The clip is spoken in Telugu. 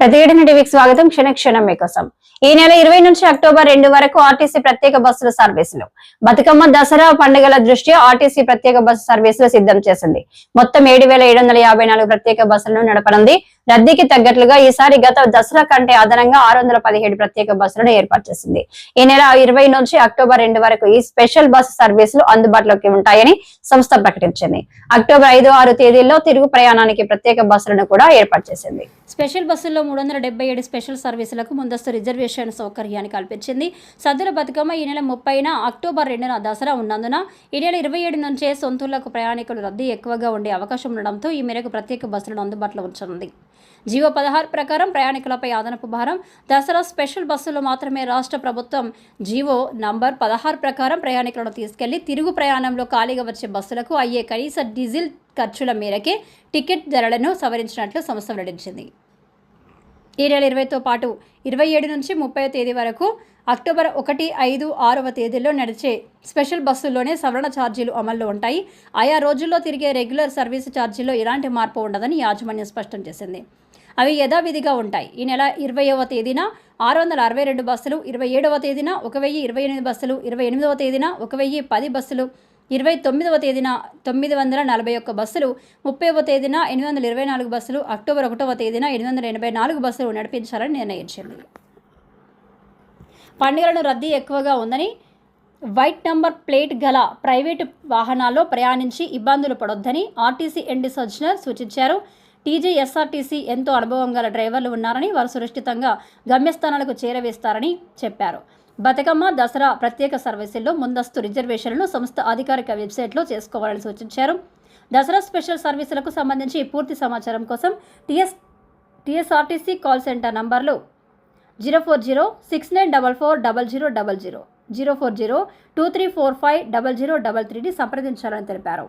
ప్రతిఘటన టీవీకి స్వాగతం. క్షణ క్షణం మీకోసం. ఈ నెల ఇరవై నుంచి అక్టోబర్ రెండు వరకు ఆర్టీసీ ప్రత్యేక బస్సుల సర్వీసులు. బతుకమ్మ దసరా పండుగల దృష్ట్యా ఆర్టీసీ ప్రత్యేక బస్సు సర్వీసులు సిద్ధం చేసింది. మొత్తం ఏడు వేల వందల యాభై నాలుగు ప్రత్యేక బస్సులను నడపనుంది. రద్దీకి తగ్గట్లుగా ఈసారి గత దసరా కంటే అదనంగా ఆరు వందల పదిహేడు ప్రత్యేక బస్సులను ఏర్పాటు చేసింది. ఈ నెల ఇరవై నుంచి అక్టోబర్ రెండు వరకు ఈ స్పెషల్ బస్సు సర్వీసులు అందుబాటులోకి ఉంటాయని సంస్థ ప్రకటించింది. అక్టోబర్ ఐదు ఆరు తేదీల్లో తిరుగు ప్రయాణానికి ప్రత్యేక బస్సులను కూడా ఏర్పాటు చేసింది. స్పెషల్ బస్సుల్లో మూడు వందల డెబ్బై ఏడు స్పెషల్ సర్వీసులకు ముందస్తు రిజర్వేషన్ సౌకర్యాన్ని కల్పించింది. సద్దుల బతుకమ్మ ఈ నెల ముప్పైన అక్టోబర్ రెండున దసరా ఉన్నందున ఈ నెల ఇరవై ఏడు నుంచే సొంతూళ్ళకు ప్రయాణికులు రద్దీ ఎక్కువగా ఉండే అవకాశం ఉండడంతో ఈ మేరకు ప్రత్యేక బస్సులను అందుబాటులో ఉంచనుంది. జీవో పదహారు ప్రకారం ప్రయాణికులపై అదనపు భారం. దసరా స్పెషల్ బస్సులు మాత్రమే రాష్ట్ర ప్రభుత్వం జీవో నంబర్ పదహారు ప్రకారం ప్రయాణికులను తీసుకెళ్ళి తిరుగు ప్రయాణంలో ఖాళీగా వచ్చే బస్సులకు అయ్యే కనీస డీజిల్ ఖర్చుల మేరకే టికెట్ ధరలను సవరించినట్లు సంస్థ వెల్లడించింది. ఈ నెల ఇరవైతో పాటు ఇరవై ఏడు నుంచి ముప్పై తేదీ వరకు అక్టోబర్ ఒకటి ఐదు ఆరవ తేదీల్లో నడిచే స్పెషల్ బస్సుల్లోనే సవరణ ఛార్జీలు అమల్లో ఉంటాయి. ఆయా రోజుల్లో తిరిగే రెగ్యులర్ సర్వీసు ఛార్జీల్లో ఎలాంటి మార్పు ఉండదని యాజమాన్యం స్పష్టం చేసింది. అవి యథావిధిగా ఉంటాయి. ఈ నెల ఇరవైవ తేదీన ఆరు వందల అరవై రెండు బస్సులు ఇరవై ఏడవ తేదీన ఒక వెయ్యి ఇరవై ఎనిమిది బస్సులు ఇరవై ఎనిమిదవ తేదీన ఒక వెయ్యి పది బస్సులు ఇరవై తొమ్మిదవ తేదీన తొమ్మిది వందల నలభై ఒక్క బస్సులు ముప్పైవ తేదీన ఎనిమిది వందల ఇరవై నాలుగు బస్సులు అక్టోబర్ ఒకటవ తేదీన ఎనిమిది వందల ఎనభై నాలుగు బస్సులు నడిపించాలని నిర్ణయించింది. పండుగలను రద్దీ ఎక్కువగా ఉందని వైట్ నంబర్ ప్లేట్ గల ప్రైవేటు వాహనాల్లో ప్రయాణించి ఇబ్బందులు పడొద్దని ఆర్టీసీ ఎండి సజ్జనర్ సూచించారు. టీజీఎస్ఆర్టీసీ ఎంతో అనుభవం గల డ్రైవర్లు ఉన్నారని వారు సురక్షితంగా గమ్యస్థానాలకు చేరవేస్తారని చెప్పారు. బతుకమ్మ దసరా ప్రత్యేక సర్వీసుల్లో ముందస్తు రిజర్వేషన్లను సంస్థ అధికారిక వెబ్సైట్లో చేసుకోవాలని సూచించారు. దసరా స్పెషల్ సర్వీసులకు సంబంధించి పూర్తి సమాచారం కోసం టీఎస్ టీఎస్ఆర్టీసీ కాల్ సెంటర్ నంబర్లు zero four zero six nine double four double zero double zero zero four zero two three four five double zero double త్రీని సంప్రదించాలని తెలిపారు.